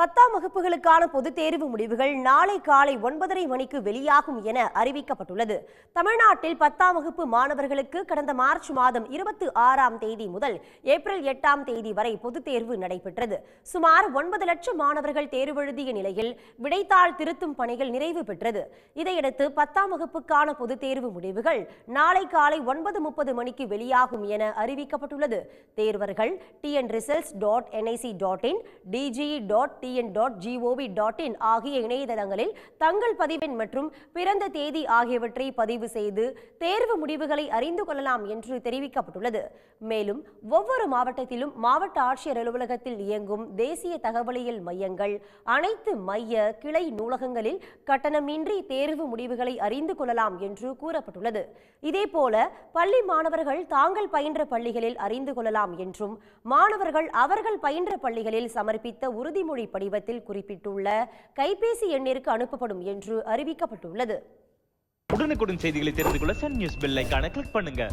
பத்தாம் வகுப்புகளுக்கான பொதுத் தேர்வு முடிவுகள் நாளை காலை ஒன்பதரை மணிக்கு வெளியாகும் என அறிவிக்கப்பட்டுள்ளது. தமிழ்நாட்டில் பத்தாம் வகுப்பு மாணவர்களுக்கு கடந்த மார்ச் மாதம் இருபத்தி ஆறாம் தேதி முதல் ஏப்ரல் எட்டாம் தேதி வரை பொதுத் தேர்வு நடைபெற்றது. சுமார் ஒன்பது லட்சம் மாணவர்கள் தேர்வு எழுதிய நிலையில் விடைத்தாள் திருத்தும் பணிகள் நிறைவு பெற்றது. இதையடுத்து பத்தாம் வகுப்புக்கான பொதுத் தேர்வு முடிவுகள் நாளை காலை ஒன்பது முப்பது மணிக்கு வெளியாகும் என அறிவிக்கப்பட்டுள்ளது. தேர்வர்கள் TN results dot NIC dot in DG dot TN dot GOV dot in ஆகிய இணையதளங்களில் தங்கள் பதிவெண் மற்றும் பிறந்த தேதி ஆகியவற்றை பதிவு செய்து தேர்வு முடிவுகளை அறிந்து கொள்ளலாம் என்று தெரிவிக்கப்பட்டுள்ளது. மேலும் ஒவ்வொரு மாவட்டத்திலும் மாவட்ட ஆட்சியர் அலுவலகத்தில் இயங்கும் தேசிய தகவலியல் மையங்கள் அனைத்து மைய கிளை நூலகங்களில் கட்டணமின்றி தேர்வு முடிவுகளை அறிந்து கொள்ளலாம் என்று கூறப்பட்டுள்ளது. இதேபோல பள்ளி மாணவர்கள் தாங்கள் பயின்ற பள்ளிகளில் அறிந்து கொள்ளலாம் என்றும் மாணவர்கள் அவர்கள் பயின்ற பள்ளிகளில் சமர்ப்பித்த உறுதிமொழி படிவத்தில் குறிப்பிட்டுள்ள கைபேசி எண்ணிற்கு அனுப்பப்படும் என்று அறிவிக்கப்பட்டுள்ளது. உடனுக்குடன் செய்திகளை தெரிந்து கொள்ள சன் நியூஸ் பெல் ஐகானை கிளிக் பண்ணுங்க.